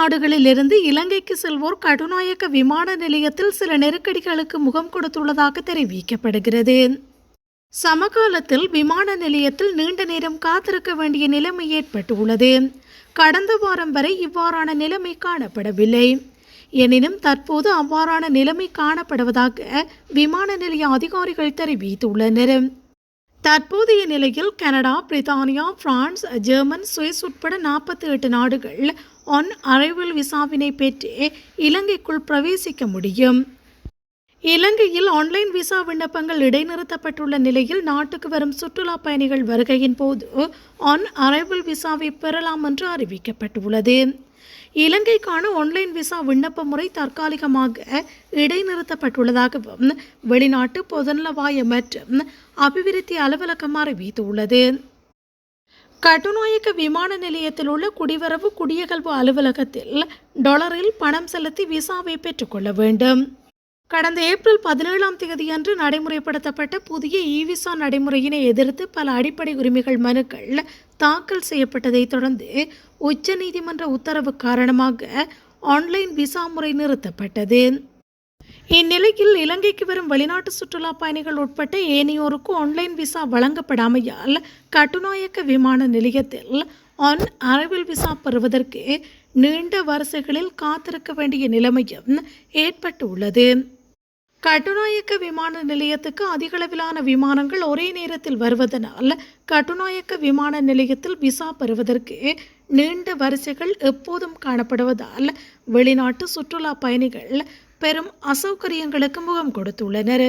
நாடுகளிலிருந்து இலங்கைக்கு செல்வோர் கடுநாயக்க விமான நிலையத்தில் சில நெருக்கடிகளுக்கு முகம் கொடுத்துள்ளதாக தெரிவிக்கப்படுகிறது. சமகாலத்தில் விமான நிலையத்தில் நீண்ட நேரம் காத்திருக்க வேண்டிய நிலைமை ஏற்பட்டுள்ளது. கடந்த வாரம் வரை இவ்வாறான நிலைமை காணப்படவில்லை. எனினும் தற்போது அவ்வாறான நிலைமை காணப்படுவதாக விமான நிலைய அதிகாரிகள் தெரிவித்துள்ளனர். தற்போதைய நிலையில் கனடா பிரித்தானியா பிரான்ஸ் ஜெர்மன் சுவிஸ் உட்பட நாற்பத்தி எட்டு நாடுகள் ஒன் அரைவல் விசாவினை பெற்று இலங்கைக்குள் பிரவேசிக்க முடியும். இலங்கையில் ஆன்லைன் விசா விண்ணப்பங்கள் இடைநிறுத்தப்பட்டுள்ள நிலையில் நாட்டுக்கு வரும் சுற்றுலா பயணிகள் வருகையின் போது ஆன் அரைவல் விசாவை பெறலாம் என்று அறிவிக்கப்பட்டுள்ளது. இலங்கைக்கான ஆன்லைன் விசா விண்ணப்ப முறை தற்காலிகமாக இடைநிறுத்தப்பட்டுள்ளதாகவும் வெளிநாட்டு பொதுநலவாய மற்றும் அபிவிருத்தி அலுவலகம் அறிவித்துள்ளது. கட்டுநாயக்க விமான நிலையத்தில் உள்ள குடிவரவு குடியகல்வு அலுவலகத்தில் டாலரில் பணம் செலுத்தி விசாவை பெற்றுக்கொள்ள வேண்டும். கடந்த ஏப்ரல் பதினேழாம் தேதியன்று நடைமுறைப்படுத்தப்பட்ட புதிய இ விசா நடைமுறையினை எதிர்த்து பல அடிப்படை உரிமைகள் மனுக்கள் தாக்கல் செய்யப்பட்டதைத் தொடர்ந்து உச்சநீதிமன்ற உத்தரவு காரணமாக ஆன்லைன் விசா முறை நிறுத்தப்பட்டது. இந்நிலையில் இலங்கைக்கு வரும் வெளிநாட்டு சுற்றுலா பயணிகள் உட்பட்ட ஏனையோருக்கு ஆன்லைன் விசா வழங்கப்படாமையால் கட்டுநாயக்க விமான நிலையத்தில் ஆன் அரைவல் விசா பெறுவதற்கு நீண்ட வரிசைகளில் காத்திருக்க வேண்டிய நிலைமையும் ஏற்பட்டுள்ளது. கட்டுநாயக்க விமான நிலையத்துக்கு அதிகளவிலான விமானங்கள் ஒரே நேரத்தில் வருவதனால் கட்டுநாயக்க விமான நிலையத்தில் விசா பெறுவதற்கு நீண்ட வரிசைகள் எப்போதும் காணப்படுவதால் வெளிநாட்டு சுற்றுலா பயணிகள் பெரும் அசௌகரியங்களுக்கு முகம் கொடுத்துள்ளனர்.